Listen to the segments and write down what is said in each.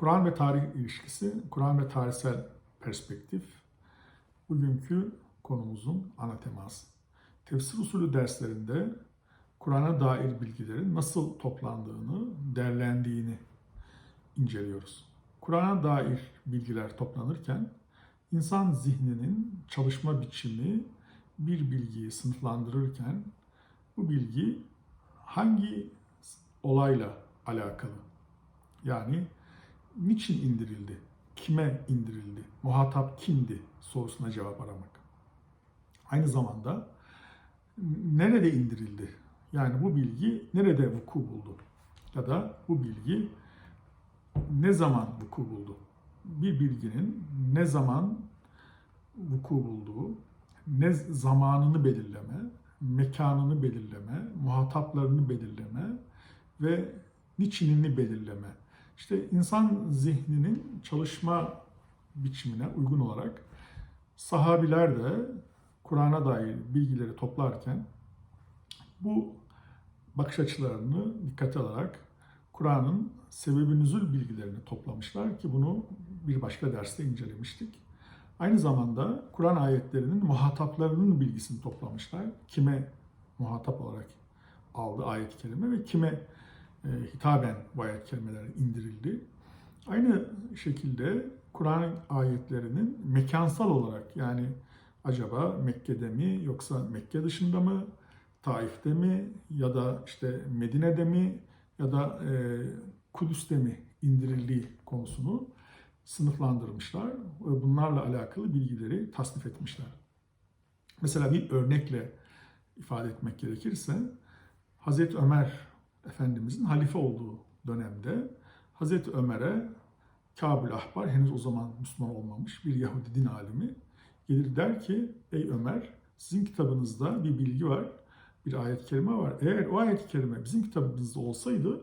Kur'an ve tarih ilişkisi, Kur'an ve tarihsel perspektif bugünkü konumuzun ana teması. Tefsir usulü derslerinde Kur'an'a dair bilgilerin nasıl toplandığını, derlendiğini inceliyoruz. Kur'an'a dair bilgiler toplanırken insan zihninin çalışma biçimi bir bilgiyi sınıflandırırken bu bilgi hangi olayla alakalı? Yani niçin indirildi? Kime indirildi? Muhatap kimdi? sorusuna cevap aramak. Aynı zamanda nerede indirildi? Yani bu bilgi nerede vuku buldu? Ya da bu bilgi ne zaman vuku buldu? Bir bilginin ne zaman vuku bulduğu, ne zamanını belirleme, mekanını belirleme, muhataplarını belirleme ve niçinini belirleme. İşte insan zihninin çalışma biçimine uygun olarak sahabiler de Kur'an'a dair bilgileri toplarken bu bakış açılarını dikkate alarak Kur'an'ın sebebi nüzul bilgilerini toplamışlar ki bunu bir başka derste incelemiştik. Aynı zamanda Kur'an ayetlerinin muhataplarının bilgisini toplamışlar. Kime muhatap olarak aldı ayet-i kerime ve kime hitaben bu ayet kelimeler indirildi. Aynı şekilde Kur'an ayetlerinin mekansal olarak yani acaba Mekke'de mi yoksa Mekke dışında mı, Taif'te mi ya da işte Medine'de mi ya da e, Kudüs'te mi indirildiği konusunu sınıflandırmışlar ve bunlarla alakalı bilgileri tasnif etmişler. Mesela bir örnekle ifade etmek gerekirse Hazreti Ömer Efendimizin halife olduğu dönemde Hazreti Ömer'e Kabul Ahbar henüz o zaman Müslüman olmamış bir Yahudi din alimi gelir der ki ey Ömer sizin kitabınızda bir bilgi var, bir ayet-i kerime var. Eğer o ayet-i kerime bizim kitabımızda olsaydı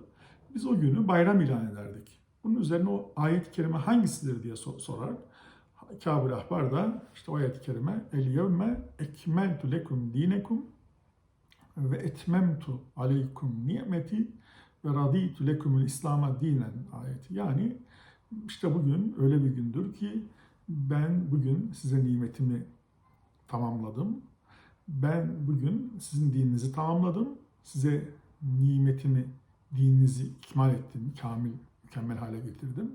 biz o günü bayram ilan ederdik. Bunun üzerine o ayet-i kerime hangisidir diye sorar. Kabul Ahbar da işte o ayet-i kerime El yevme ekmeltu lekum dinekum ve etmemtu aleykum nimeti ve raditu lekumul İslam'a dinen ayeti. Yani işte bugün öyle bir gündür ki ben bugün size nimetimi tamamladım. Ben bugün sizin dininizi tamamladım. Size nimetimi, dininizi ikmal ettim, kamil, mükemmel hale getirdim.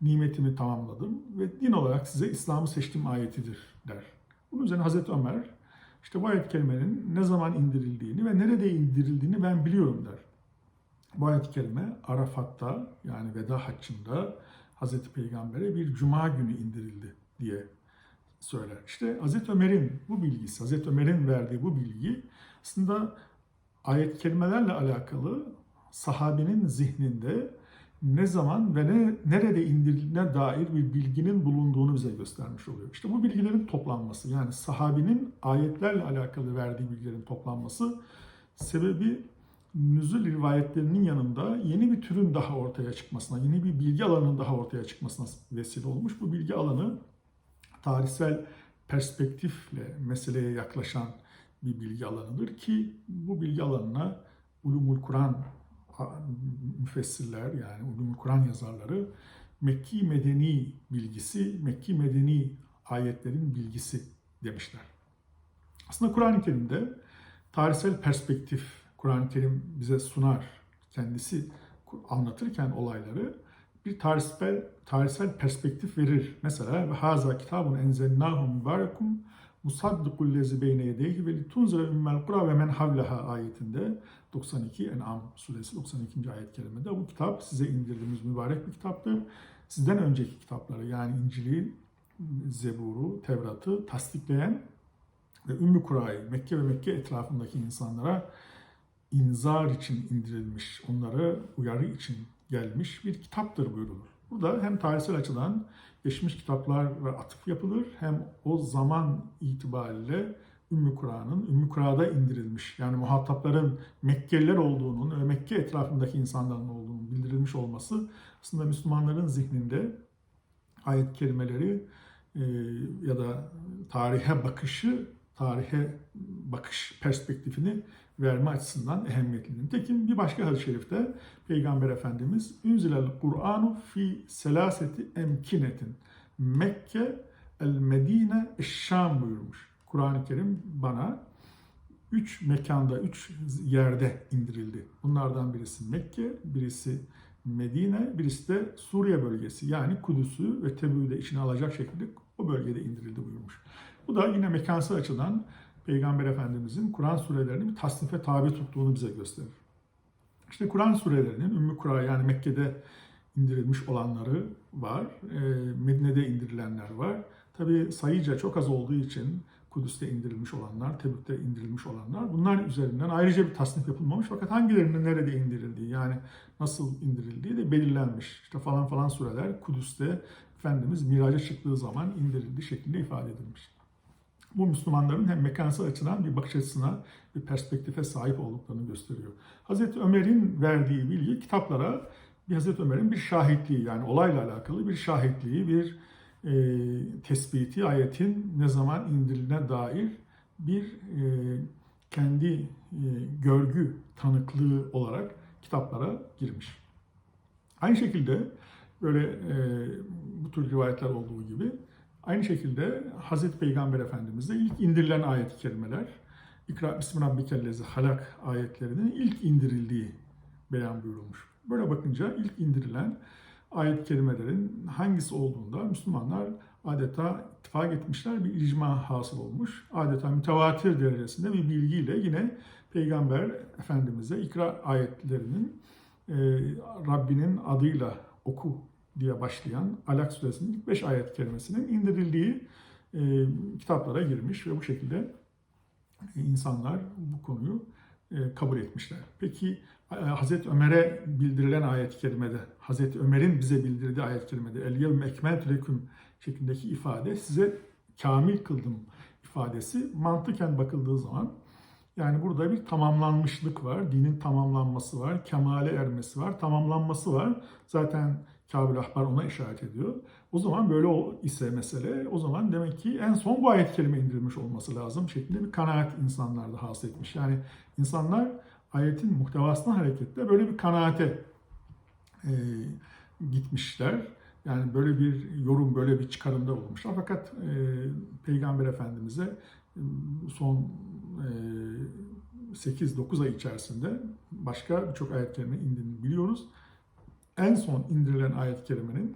Nimetimi tamamladım ve din olarak size İslam'ı seçtim ayetidir der. Bunun üzerine Hazreti Ömer işte bu ayet kelimenin ne zaman indirildiğini ve nerede indirildiğini ben biliyorum der. Bu ayet kelime Arafat'ta yani veda haccında Hazreti Peygamber'e bir cuma günü indirildi diye söyler. İşte Hazreti Ömer'in bu bilgisi, Hazreti Ömer'in verdiği bu bilgi aslında ayet kelimelerle alakalı sahabenin zihninde ne zaman ve ne, nerede indirildiğine dair bir bilginin bulunduğunu bize göstermiş oluyor. İşte bu bilgilerin toplanması yani sahabinin ayetlerle alakalı verdiği bilgilerin toplanması sebebi nüzul rivayetlerinin yanında yeni bir türün daha ortaya çıkmasına, yeni bir bilgi alanının daha ortaya çıkmasına vesile olmuş. Bu bilgi alanı tarihsel perspektifle meseleye yaklaşan bir bilgi alanıdır ki bu bilgi alanına Ulumul Kur'an müfessirler yani Ulumul Kur'an yazarları Mekki medeni bilgisi, Mekki medeni ayetlerin bilgisi demişler. Aslında Kur'an-ı Kerim'de tarihsel perspektif Kur'an-ı Kerim bize sunar. Kendisi anlatırken olayları bir tarihsel, tarihsel perspektif verir. Mesela ve haza kitabun enzelnahu mübarekum musaddikul lezi beyne yedeyhi ve litunzira ümmel kura ve men havleha ayetinde 92 En'am suresi 92. ayet kerimede bu kitap size indirdiğimiz mübarek bir kitaptır. Sizden önceki kitapları yani İncil'i, Zebur'u, Tevrat'ı tasdikleyen ve Ümmü Kura'yı Mekke ve Mekke etrafındaki insanlara inzar için indirilmiş, onları uyarı için gelmiş bir kitaptır buyurulur. Burada hem tarihsel açıdan geçmiş kitaplara atıf yapılır hem o zaman itibariyle Ümmü Kur'an'ın Ümmü Kura'da indirilmiş yani muhatapların Mekkeliler olduğunun ve Mekke etrafındaki insanların olduğunun bildirilmiş olması aslında Müslümanların zihninde ayet kelimeleri e, ya da tarihe bakışı, tarihe bakış perspektifini verme açısından ehemmiyetlidir. Tekin bir başka hadis-i şerifte Peygamber Efendimiz Ünzilel Kur'anu fi selaseti emkinetin Mekke el Medine Şam buyurmuş. Kur'an-ı Kerim bana üç mekanda, üç yerde indirildi. Bunlardan birisi Mekke, birisi Medine, birisi de Suriye bölgesi. Yani Kudüs'ü ve Tebü'yü de içine alacak şekilde o bölgede indirildi buyurmuş. Bu da yine mekansal açıdan Peygamber Efendimizin Kur'an surelerini bir tasnife tabi tuttuğunu bize gösterir. İşte Kur'an surelerinin Ümmü Kura yani Mekke'de indirilmiş olanları var, e, Medine'de indirilenler var. Tabi sayıca çok az olduğu için Kudüs'te indirilmiş olanlar, Tebük'te indirilmiş olanlar. Bunlar üzerinden ayrıca bir tasnif yapılmamış fakat hangilerinin nerede indirildiği yani nasıl indirildiği de belirlenmiş. İşte falan falan sureler Kudüs'te Efendimiz miraca çıktığı zaman indirildiği şeklinde ifade edilmiş. Bu Müslümanların hem mekansal açıdan bir bakış açısına, bir perspektife sahip olduklarını gösteriyor. Hazreti Ömer'in verdiği bilgi kitaplara bir Hazreti Ömer'in bir şahitliği yani olayla alakalı bir şahitliği, bir e, tespiti ayetin ne zaman indirilene dair bir e, kendi e, görgü tanıklığı olarak kitaplara girmiş. Aynı şekilde böyle e, bu tür rivayetler olduğu gibi aynı şekilde Hazreti Peygamber Efendimiz'de ilk indirilen ayet-i kerimeler İkra Bismi Halak ayetlerinin ilk indirildiği beyan buyurulmuş. Böyle bakınca ilk indirilen ayet-i kerimelerin hangisi olduğunda Müslümanlar adeta ittifak etmişler, bir icma hasıl olmuş. Adeta mütevatir derecesinde bir bilgiyle yine Peygamber Efendimiz'e ikra ayetlerinin e, Rabbinin adıyla oku diye başlayan Alak suresinin ilk 5 ayet kerimesinin indirildiği e, kitaplara girmiş ve bu şekilde insanlar bu konuyu e, kabul etmişler. Peki Hazreti Ömer'e bildirilen ayet-i kerimede, Hazreti Ömer'in bize bildirdiği ayet-i kerimede el yevme ekmeltu leküm şeklindeki ifade size kamil kıldım ifadesi mantıken bakıldığı zaman yani burada bir tamamlanmışlık var, dinin tamamlanması var, kemale ermesi var, tamamlanması var. Zaten Ahbar ona işaret ediyor. O zaman böyle ise mesele, o zaman demek ki en son bu ayet kelime indirilmiş olması lazım şeklinde bir kanaat insanlarda hasıl etmiş. Yani insanlar ayetin muhtevasına hareketle böyle bir kanaate e, gitmişler. Yani böyle bir yorum, böyle bir çıkarımda olmuşlar. Fakat e, Peygamber Efendimiz'e son e, 8-9 ay içerisinde başka birçok ayet kelime indiğini biliyoruz. En son indirilen ayet-i kerimenin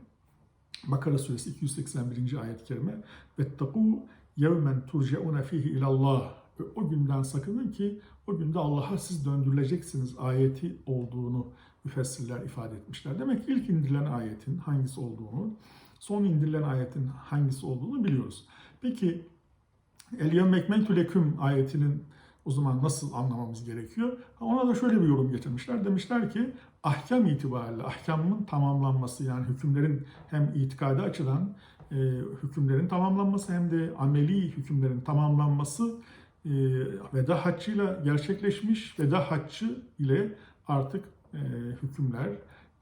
Bakara suresi 281. ayet-i kerime وَاتَّقُوا يَوْمًا تُرْجَعُونَ ف۪يهِ ilallah ve o günden sakının ki o günde Allah'a siz döndürüleceksiniz ayeti olduğunu müfessirler ifade etmişler. Demek ki ilk indirilen ayetin hangisi olduğunu, son indirilen ayetin hangisi olduğunu biliyoruz. Peki El yevme ekmeltü leküm ayetinin o zaman nasıl anlamamız gerekiyor? Ona da şöyle bir yorum getirmişler. Demişler ki ahkam itibariyle ahkamın tamamlanması yani hükümlerin hem itikadi açıdan e, hükümlerin tamamlanması hem de ameli hükümlerin tamamlanması e, veda haccıyla gerçekleşmiş. Veda haccı ile artık e, hükümler,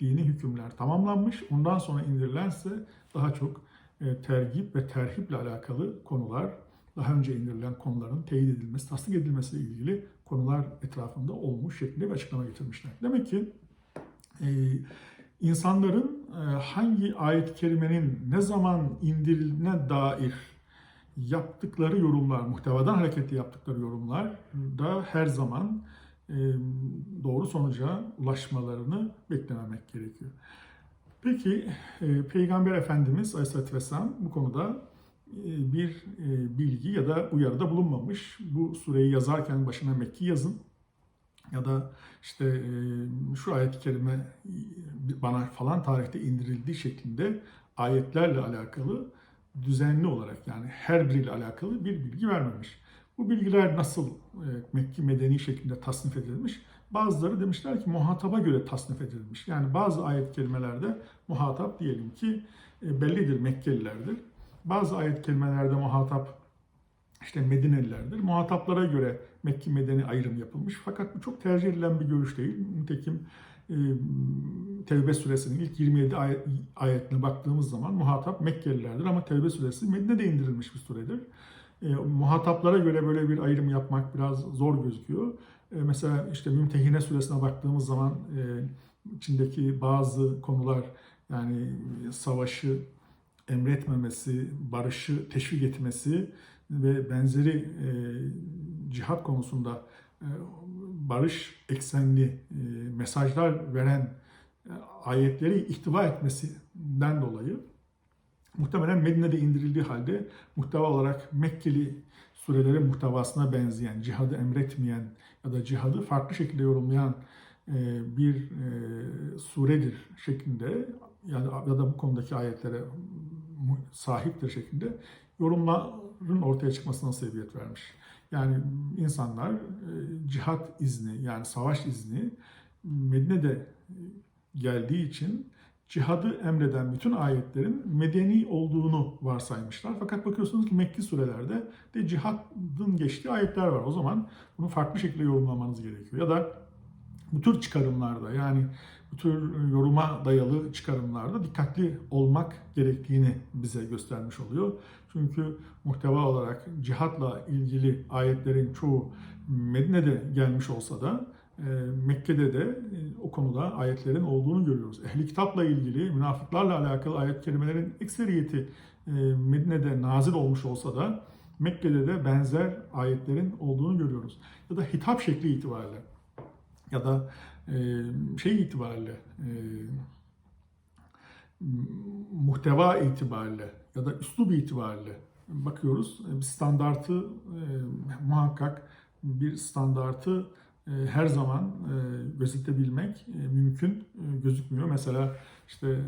dini hükümler tamamlanmış. Ondan sonra indirilense daha çok e, tergip ve terhiple alakalı konular daha önce indirilen konuların teyit edilmesi, tasdik edilmesiyle ilgili konular etrafında olmuş şeklinde bir açıklama getirmişler. Demek ki e, insanların e, hangi ayet-i kerimenin ne zaman indirildiğine dair yaptıkları yorumlar, muhtevadan hareketle yaptıkları yorumlar da her zaman e, doğru sonuca ulaşmalarını beklememek gerekiyor. Peki e, Peygamber Efendimiz Aleyhisselatü Vesselam bu konuda e, bir bilgi ya da uyarıda bulunmamış. Bu sureyi yazarken başına Mekki yazın ya da işte şu ayet-i kerime bana falan tarihte indirildiği şeklinde ayetlerle alakalı düzenli olarak yani her biriyle alakalı bir bilgi vermemiş. Bu bilgiler nasıl Mekki medeni şeklinde tasnif edilmiş? Bazıları demişler ki muhataba göre tasnif edilmiş. Yani bazı ayet kelimelerde muhatap diyelim ki bellidir Mekkelilerdir bazı ayet kelimelerde muhatap işte Medinelilerdir. Muhataplara göre Mekki Medeni ayrım yapılmış. Fakat bu çok tercih edilen bir görüş değil. Nitekim e, Tevbe suresinin ilk 27 ayet, ayetine baktığımız zaman muhatap Mekkelilerdir ama Tevbe suresi Medine'de indirilmiş bir suredir. E, muhataplara göre böyle bir ayrım yapmak biraz zor gözüküyor. E, mesela işte Mümtehine suresine baktığımız zaman e, içindeki bazı konular yani savaşı emretmemesi, barışı teşvik etmesi ve benzeri e, cihat konusunda e, barış eksenli e, mesajlar veren e, ayetleri ihtiva etmesinden dolayı muhtemelen Medine'de indirildiği halde muhteva olarak Mekkeli surelerin muhtevasına benzeyen, cihadı emretmeyen ya da cihadı farklı şekilde yorumlayan e, bir suredir şeklinde yani ya da bu konudaki ayetlere sahiptir şeklinde yorumların ortaya çıkmasına sebebiyet vermiş. Yani insanlar e, cihat izni yani savaş izni Medine'de geldiği için cihadı emreden bütün ayetlerin medeni olduğunu varsaymışlar. Fakat bakıyorsunuz ki Mekki surelerde de cihadın geçtiği ayetler var. O zaman bunu farklı şekilde yorumlamanız gerekiyor. Ya da bu tür çıkarımlarda yani bu tür yoruma dayalı çıkarımlarda dikkatli olmak gerektiğini bize göstermiş oluyor. Çünkü muhteva olarak cihatla ilgili ayetlerin çoğu Medine'de gelmiş olsa da e, Mekke'de de e, o konuda ayetlerin olduğunu görüyoruz. Ehli kitapla ilgili, münafıklarla alakalı ayet kelimelerin ekseriyeti e, Medine'de nazil olmuş olsa da Mekke'de de benzer ayetlerin olduğunu görüyoruz. Ya da hitap şekli itibariyle ya da şey itibariyle e, muhteva itibariyle ya da üslub itibariyle bakıyoruz. E, Bir standartı e, muhakkak bir standartı her zaman gözetebilmek mümkün gözükmüyor. Mesela işte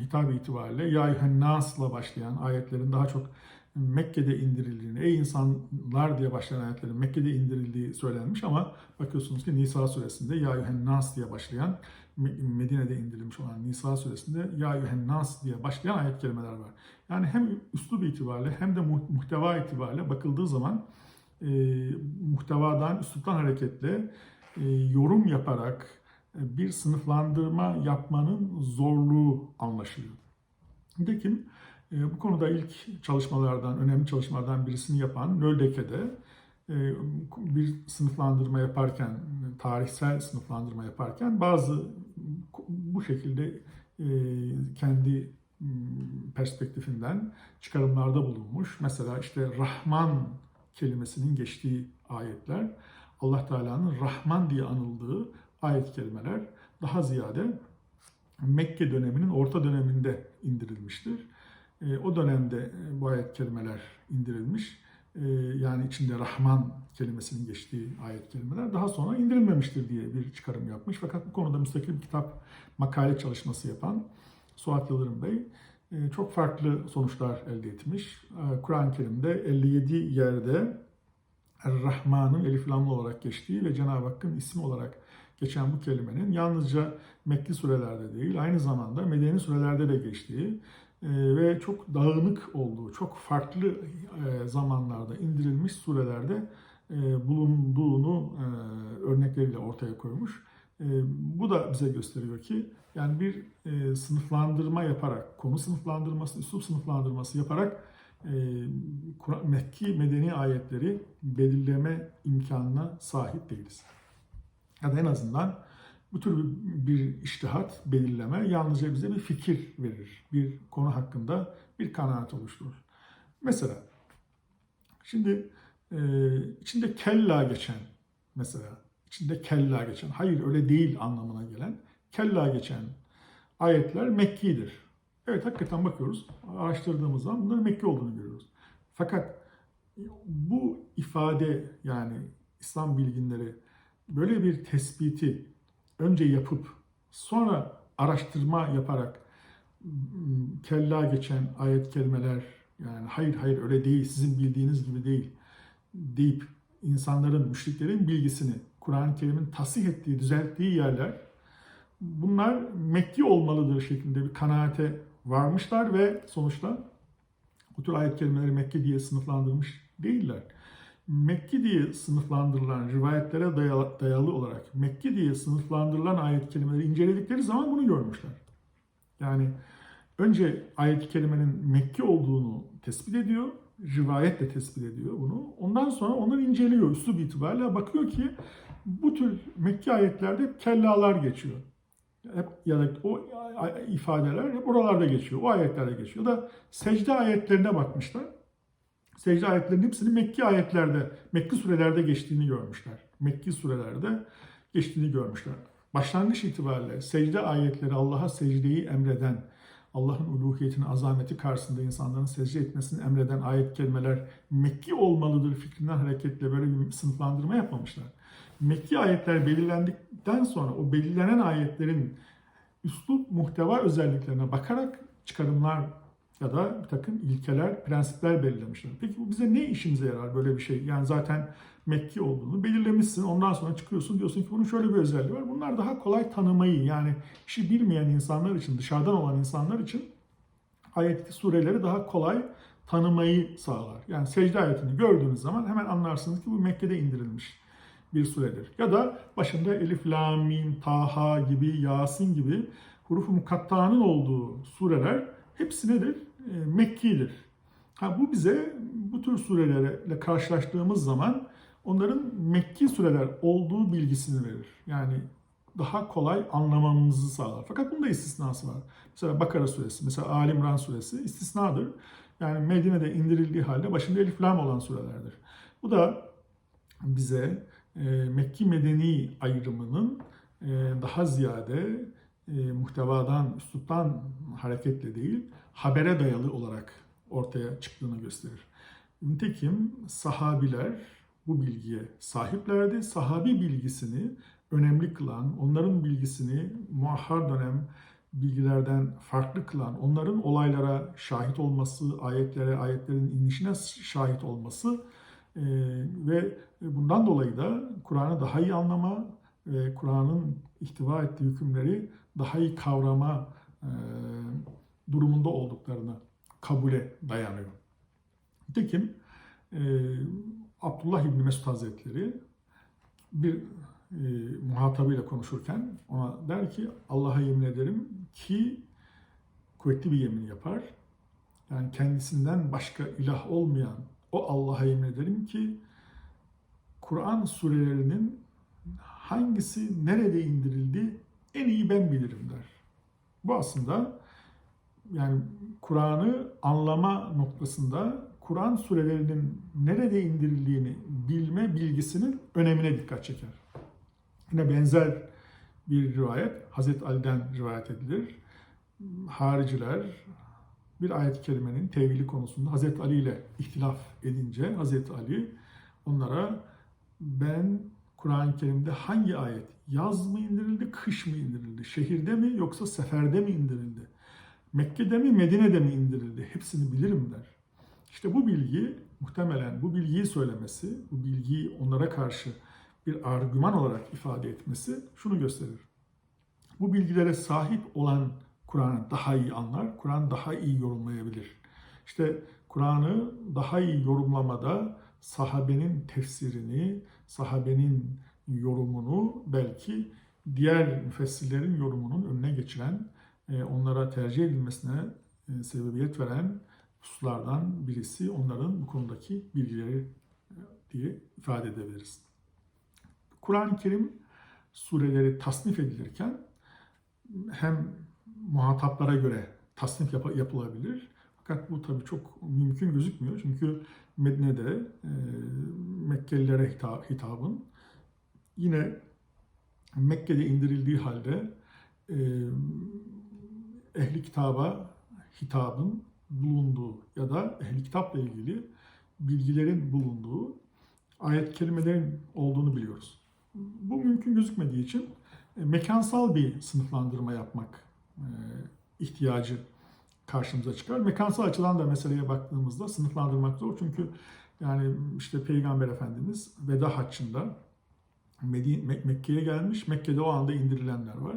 hitap itibariyle Ya Nas'la başlayan ayetlerin daha çok Mekke'de indirildiğini, ey insanlar diye başlayan ayetlerin Mekke'de indirildiği söylenmiş ama bakıyorsunuz ki Nisa suresinde Ya Eyyühen Nas diye başlayan Me- Medine'de indirilmiş olan Nisa suresinde Ya Eyyühen Nas diye başlayan ayet kelimeler var. Yani hem üslub itibariyle hem de mu- muhteva itibariyle bakıldığı zaman e, muhtevadan, üsluptan hareketle e, yorum yaparak e, bir sınıflandırma yapmanın zorluğu anlaşılıyor. Nitekim bu konuda ilk çalışmalardan, önemli çalışmalardan birisini yapan Nöldeke'de e, bir sınıflandırma yaparken, tarihsel sınıflandırma yaparken bazı bu şekilde e, kendi m, perspektifinden çıkarımlarda bulunmuş. Mesela işte Rahman kelimesinin geçtiği ayetler, Allah Teala'nın Rahman diye anıldığı ayet kelimeler daha ziyade Mekke döneminin orta döneminde indirilmiştir. E, o dönemde e, bu ayet kelimeler indirilmiş. E, yani içinde Rahman kelimesinin geçtiği ayet kelimeler daha sonra indirilmemiştir diye bir çıkarım yapmış. Fakat bu konuda müstakil kitap makale çalışması yapan Suat Yıldırım Bey e, çok farklı sonuçlar elde etmiş. E, Kur'an-ı Kerim'de 57 yerde Er-Rahman'ın elif lamlı olarak geçtiği ve Cenab-ı Hakk'ın ismi olarak geçen bu kelimenin yalnızca Mekki surelerde değil, aynı zamanda Medeni surelerde de geçtiği ve çok dağınık olduğu, çok farklı e, zamanlarda indirilmiş surelerde e, bulunduğunu e, örnekleriyle ortaya koymuş. Bu da bize gösteriyor ki yani bir sınıflandırma yaparak, konu sınıflandırması, üslup sınıflandırması yaparak Mekki medeni ayetleri belirleme imkanına sahip değiliz. Ya da en azından bu tür bir, iştihat, belirleme yalnızca bize bir fikir verir. Bir konu hakkında bir kanaat oluşturur. Mesela şimdi e, içinde kella geçen mesela içinde kella geçen hayır öyle değil anlamına gelen kella geçen ayetler Mekki'dir. Evet hakikaten bakıyoruz araştırdığımız zaman bunların Mekki olduğunu görüyoruz. Fakat bu ifade yani İslam bilginleri böyle bir tespiti önce yapıp sonra araştırma yaparak m, kella geçen ayet kelimeler yani hayır hayır öyle değil sizin bildiğiniz gibi değil deyip insanların, müşriklerin bilgisini Kur'an-ı Kerim'in tasih ettiği, düzelttiği yerler bunlar Mekki olmalıdır şeklinde bir kanaate varmışlar ve sonuçta bu tür ayet kelimeleri Mekki diye sınıflandırmış değiller. Mekki diye sınıflandırılan rivayetlere dayalı, olarak Mekki diye sınıflandırılan ayet kelimeleri inceledikleri zaman bunu görmüşler. Yani önce ayet kelimenin Mekki olduğunu tespit ediyor, rivayetle tespit ediyor bunu. Ondan sonra onları inceliyor üslub itibariyle bakıyor ki Bu tür Mekki ayetlerde kellalar geçiyor. Hep ya da o ifadeler hep oralarda geçiyor. O ayetlerde geçiyor. Da secde ayetlerine bakmışlar. Secde ayetlerinin hepsini Mekki ayetlerde, Mekki surelerde geçtiğini görmüşler. Mekki surelerde geçtiğini görmüşler. Başlangıç itibariyle secde ayetleri Allah'a secdeyi emreden, Allah'ın uluhiyetini, azameti karşısında insanların secde etmesini emreden ayet kelimeler Mekki olmalıdır fikrinden hareketle böyle bir sınıflandırma yapmamışlar. Mekki ayetler belirlendikten sonra o belirlenen ayetlerin üslup muhteva özelliklerine bakarak çıkarımlar ya da bir takım ilkeler, prensipler belirlemişler. Peki bu bize ne işimize yarar böyle bir şey? Yani zaten Mekki olduğunu belirlemişsin. Ondan sonra çıkıyorsun diyorsun ki bunun şöyle bir özelliği var. Bunlar daha kolay tanımayı yani işi bilmeyen insanlar için, dışarıdan olan insanlar için ayetli sureleri daha kolay tanımayı sağlar. Yani secde ayetini gördüğünüz zaman hemen anlarsınız ki bu Mekke'de indirilmiş bir suredir. Ya da başında Elif, La, Mim, Taha gibi, Yasin gibi hurufu mukatta'nın olduğu sureler hepsi nedir? E, Mekki'dir. Ha, bu bize bu tür surelerle karşılaştığımız zaman onların Mekki sureler olduğu bilgisini verir. Yani daha kolay anlamamızı sağlar. Fakat bunda istisnası var. Mesela Bakara suresi, mesela Ali İmran suresi istisnadır. Yani Medine'de indirildiği halde başında elif lam olan surelerdir. Bu da bize e, Mekki Medeni ayrımının e, daha ziyade e, muhtevadan, üsluptan hareketle değil, habere dayalı olarak ortaya çıktığını gösterir. Nitekim sahabiler bu bilgiye sahiplerdi. Sahabi bilgisini önemli kılan, onların bilgisini muahhar dönem bilgilerden farklı kılan, onların olaylara şahit olması, ayetlere, ayetlerin inişine şahit olması e, ve bundan dolayı da Kur'an'ı daha iyi anlama ve Kur'an'ın ihtiva ettiği hükümleri daha iyi kavrama durumunda olduklarını kabule dayanıyor. Nitekim Abdullah İbni Mesud Hazretleri bir muhatabıyla konuşurken ona der ki Allah'a yemin ederim ki kuvvetli bir yemin yapar. Yani kendisinden başka ilah olmayan o Allah'a yemin ederim ki Kur'an surelerinin hangisi nerede indirildi en iyi ben bilirim der. Bu aslında yani Kur'an'ı anlama noktasında Kur'an surelerinin nerede indirildiğini bilme bilgisinin önemine dikkat çeker. Yine benzer bir rivayet Hazreti Ali'den rivayet edilir. Hariciler bir ayet-i kerimenin tevhili konusunda Hazreti Ali ile ihtilaf edince Hazreti Ali onlara ben Kur'an-ı Kerim'de hangi ayet yaz mı indirildi, kış mı indirildi, şehirde mi yoksa seferde mi indirildi, Mekke'de mi, Medine'de mi indirildi hepsini bilirim der. İşte bu bilgi muhtemelen bu bilgiyi söylemesi, bu bilgiyi onlara karşı bir argüman olarak ifade etmesi şunu gösterir. Bu bilgilere sahip olan Kur'an'ı daha iyi anlar, Kur'an daha iyi yorumlayabilir. İşte Kur'an'ı daha iyi yorumlamada sahabenin tefsirini, sahabenin yorumunu belki diğer müfessirlerin yorumunun önüne geçiren, e, onlara tercih edilmesine e, sebebiyet veren hususlardan birisi onların bu konudaki bilgileri e, diye ifade edebiliriz. Kur'an-ı Kerim sureleri tasnif edilirken hem muhataplara göre tasnif yap- yapılabilir. Fakat bu tabii çok mümkün gözükmüyor. Çünkü Medine'de e, Mekkelilere hitabın yine Mekke'de indirildiği halde e, ehli kitaba hitabın bulunduğu ya da ehli kitapla ilgili bilgilerin bulunduğu ayet kelimelerin olduğunu biliyoruz. Bu mümkün gözükmediği için e, mekansal bir sınıflandırma yapmak e, ihtiyacı karşımıza çıkar. Mekansal açıdan da meseleye baktığımızda sınıflandırmak zor. Çünkü yani işte Peygamber Efendimiz veda Medine, Mekke'ye gelmiş. Mekke'de o anda indirilenler var.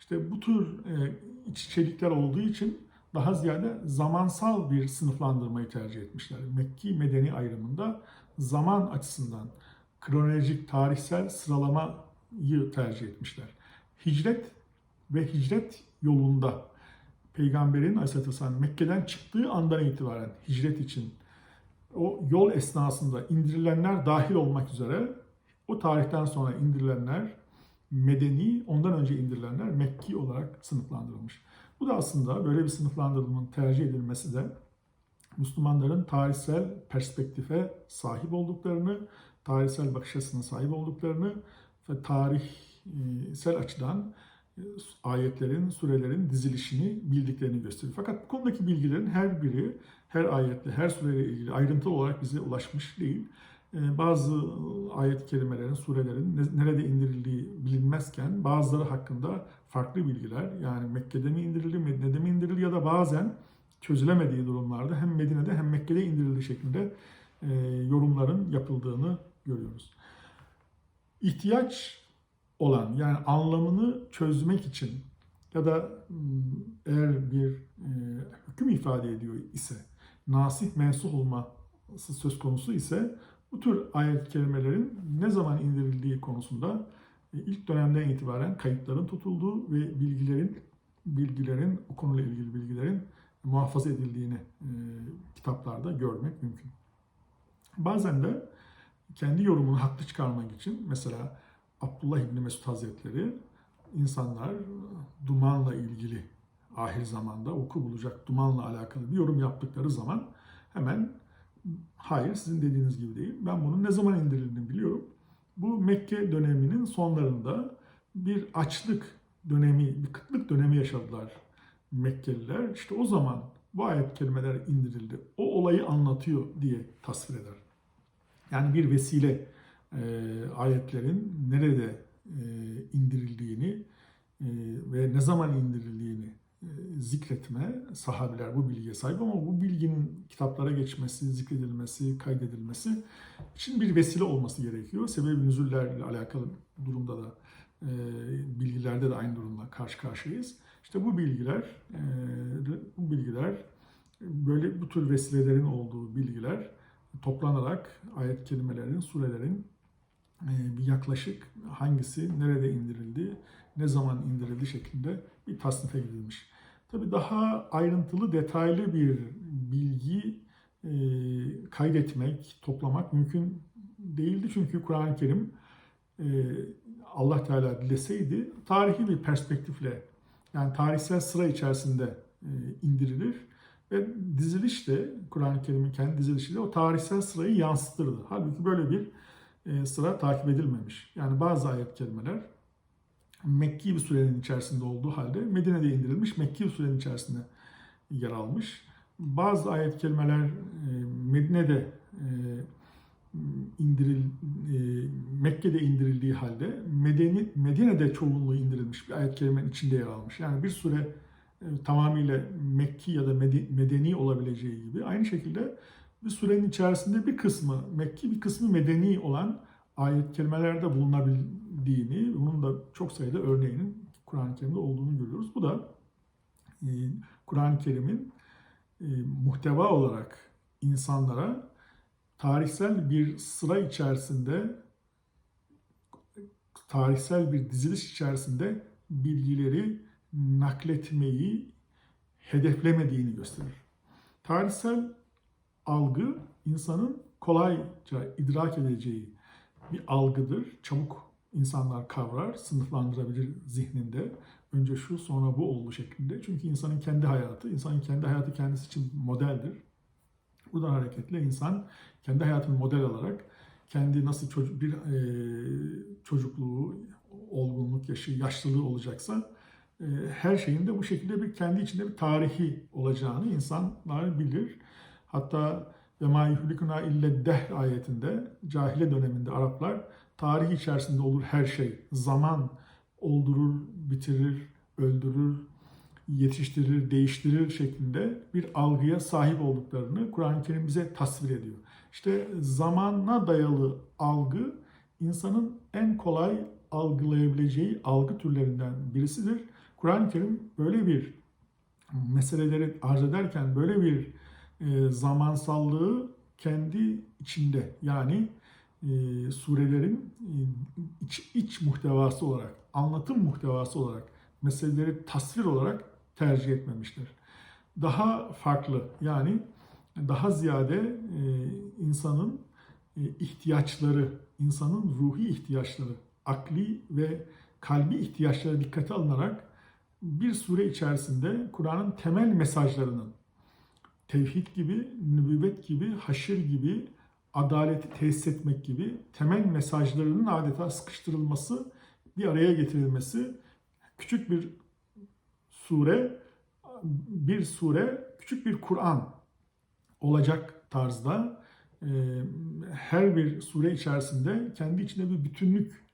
İşte bu tür e, iç içerikler olduğu için daha ziyade zamansal bir sınıflandırmayı tercih etmişler. Mekki medeni ayrımında zaman açısından kronolojik, tarihsel sıralamayı tercih etmişler. Hicret ve hicret yolunda Peygamberin Aleyhisselatü Vesselam Mekke'den çıktığı andan itibaren hicret için o yol esnasında indirilenler dahil olmak üzere O tarihten sonra indirilenler medeni, ondan önce indirilenler Mekki olarak sınıflandırılmış. Bu da aslında böyle bir sınıflandırılmanın tercih edilmesi de Müslümanların tarihsel perspektife sahip olduklarını, tarihsel bakış açısına sahip olduklarını ve tarihsel açıdan ayetlerin, surelerin dizilişini bildiklerini gösteriyor. Fakat bu konudaki bilgilerin her biri, her ayetle, her sureyle ilgili ayrıntılı olarak bize ulaşmış değil. E, Bazı ayet-i kerimelerin, surelerin ne- nerede indirildiği bilinmezken bazıları hakkında farklı bilgiler, yani Mekke'de mi indirildi, Medine'de mi indirildi ya da bazen çözülemediği durumlarda hem Medine'de hem Mekke'de indirildiği şeklinde e, yorumların yapıldığını görüyoruz. İhtiyaç olan yani anlamını çözmek için ya da m, eğer bir e, hüküm ifade ediyor ise nasih mensuh olması söz konusu ise bu tür ayet kelimelerin ne zaman indirildiği konusunda e, ilk dönemden itibaren kayıtların tutulduğu ve bilgilerin bilgilerin o konuyla ilgili bilgilerin muhafaza edildiğini e, kitaplarda görmek mümkün. Bazen de kendi yorumunu haklı çıkarmak için mesela Abdullah İbni Mesud Hazretleri insanlar dumanla ilgili ahir zamanda oku bulacak dumanla alakalı bir yorum yaptıkları zaman hemen hayır sizin dediğiniz gibi değil. Ben bunun ne zaman indirildiğini biliyorum. Bu Mekke döneminin sonlarında bir açlık dönemi, bir kıtlık dönemi yaşadılar Mekkeliler. İşte o zaman bu ayet kelimeler indirildi. O olayı anlatıyor diye tasvir eder. Yani bir vesile e, ayetlerin nerede e, indirildiğini e, ve ne zaman indirildiğini e, zikretme sahabiler bu bilgiye sahip ama bu bilginin kitaplara geçmesi, zikredilmesi, kaydedilmesi için bir vesile olması gerekiyor. Sebebi nüzullerle alakalı durumda da e, bilgilerde de aynı durumla karşı karşıyayız. İşte bu bilgiler, e, bu bilgiler böyle bu tür vesilelerin olduğu bilgiler toplanarak ayet kelimelerin, surelerin bir yaklaşık hangisi nerede indirildi, ne zaman indirildi şeklinde bir tasnife gidilmiş. Tabi daha ayrıntılı, detaylı bir bilgi e, kaydetmek, toplamak mümkün değildi. Çünkü Kur'an-ı Kerim e, Allah Teala dileseydi tarihi bir perspektifle yani tarihsel sıra içerisinde e, indirilir ve diziliş de Kur'an-ı Kerim'in kendi dizilişi de o tarihsel sırayı yansıtırdı. Halbuki böyle bir sıra takip edilmemiş. Yani bazı ayet kelimeler Mekki bir sürenin içerisinde olduğu halde Medine'de indirilmiş Mekki bir sürenin içerisinde yer almış. Bazı ayet kelimeler e, Medine'de e, indiril e, Mekke'de indirildiği halde Medeni, Medine'de çoğunluğu indirilmiş bir ayet kelimenin içinde yer almış. Yani bir süre e, tamamıyla Mekki ya da Medeni olabileceği gibi aynı şekilde bir sürenin içerisinde bir kısmı Mekki bir kısmı Medeni olan ayet kelimelerde bulunabildiğini, bunun da çok sayıda örneğinin Kur'an-ı Kerim'de olduğunu görüyoruz. Bu da e, Kur'an-ı Kerim'in e, muhteva olarak insanlara tarihsel bir sıra içerisinde tarihsel bir diziliş içerisinde bilgileri nakletmeyi hedeflemediğini gösterir. Tarihsel algı insanın kolayca idrak edeceği bir algıdır. Çabuk insanlar kavrar, sınıflandırabilir zihninde. Önce şu sonra bu oldu şeklinde. Çünkü insanın kendi hayatı, insanın kendi hayatı kendisi için modeldir. Buradan hareketle insan kendi hayatını model alarak kendi nasıl çocuk bir e, çocukluğu, olgunluk yaşı, yaşlılığı olacaksa e, her şeyin de bu şekilde bir kendi içinde bir tarihi olacağını insanlar bilir. Hatta ve ma yuhlikuna ille dehr ayetinde cahile döneminde Araplar tarih içerisinde olur her şey. Zaman oldurur, bitirir, öldürür, yetiştirir, değiştirir şeklinde bir algıya sahip olduklarını Kur'an-ı Kerim bize tasvir ediyor. İşte zamana dayalı algı insanın en kolay algılayabileceği algı türlerinden birisidir. Kur'an-ı Kerim böyle bir meseleleri arz ederken böyle bir e, zamansallığı kendi içinde yani e, surelerin e, iç, iç muhtevası olarak, anlatım muhtevası olarak meseleleri tasvir olarak tercih etmemiştir. Daha farklı yani daha ziyade insanın ihtiyaçları, insanın ruhi ihtiyaçları, akli ve kalbi ihtiyaçları dikkate alınarak bir sure içerisinde Kur'an'ın temel mesajlarının tevhid gibi, nübüvvet gibi, haşir gibi, adaleti tesis etmek gibi temel mesajlarının adeta sıkıştırılması, bir araya getirilmesi, küçük bir sure, bir sure, küçük bir Kur'an olacak tarzda e, her bir sure içerisinde kendi içinde bir bütünlük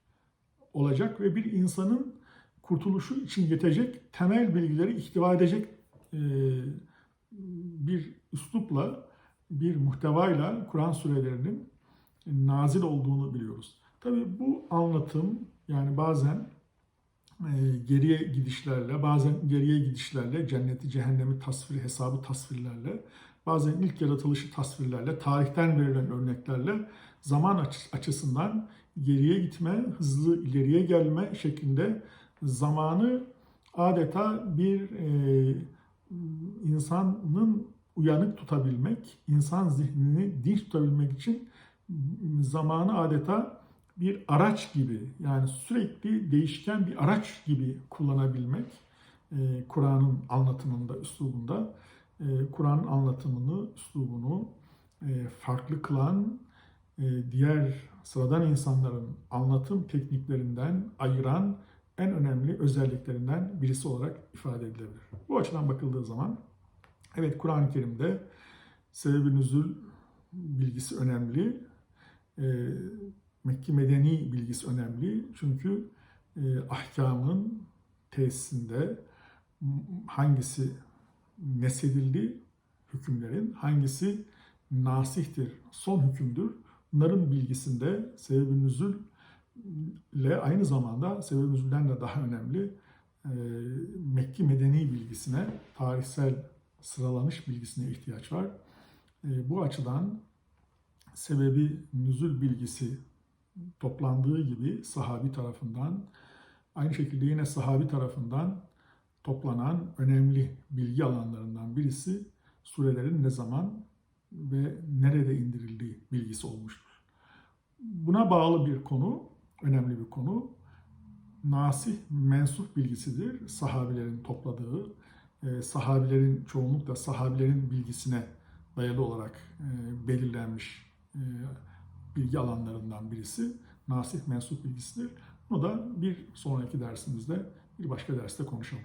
olacak ve bir insanın kurtuluşu için yetecek temel bilgileri ihtiva edecek e, bir üslupla, bir muhtevayla Kur'an surelerinin nazil olduğunu biliyoruz. Tabi bu anlatım yani bazen e, geriye gidişlerle, bazen geriye gidişlerle, cenneti, cehennemi tasviri, hesabı tasvirlerle, bazen ilk yaratılışı tasvirlerle, tarihten verilen örneklerle zaman açısından geriye gitme, hızlı ileriye gelme şeklinde zamanı adeta bir e, insanın uyanık tutabilmek, insan zihnini dinç tutabilmek için zamanı adeta bir araç gibi yani sürekli değişken bir araç gibi kullanabilmek e, Kur'an'ın anlatımında, üslubunda e, Kur'an anlatımını, üslubunu e, farklı kılan diğer sıradan insanların anlatım tekniklerinden ayıran en önemli özelliklerinden birisi olarak ifade edilebilir. Bu açıdan bakıldığı zaman evet Kur'an-ı Kerim'de sebebi nüzul bilgisi önemli. E, Mekki medeni bilgisi önemli. Çünkü e, ahkamın tesisinde hangisi nesedildi hükümlerin, hangisi nasihtir, son hükümdür. Bunların bilgisinde sebebi nüzul ile aynı zamanda sebebi nüzulden de daha önemli e, Mekki medeni bilgisine, tarihsel sıralanış bilgisine ihtiyaç var. E, bu açıdan sebebi nüzul bilgisi toplandığı gibi sahabi tarafından, aynı şekilde yine sahabi tarafından toplanan önemli bilgi alanlarından birisi surelerin ne zaman ve nerede indirildiği bilgisi olmuştur. Buna bağlı bir konu, önemli bir konu, nasih mensup bilgisidir. Sahabilerin topladığı, e, sahabilerin çoğunlukla sahabilerin bilgisine dayalı olarak e, belirlenmiş e, bilgi alanlarından birisi nasih mensup bilgisidir. Bunu da bir sonraki dersimizde bir başka derste konuşalım.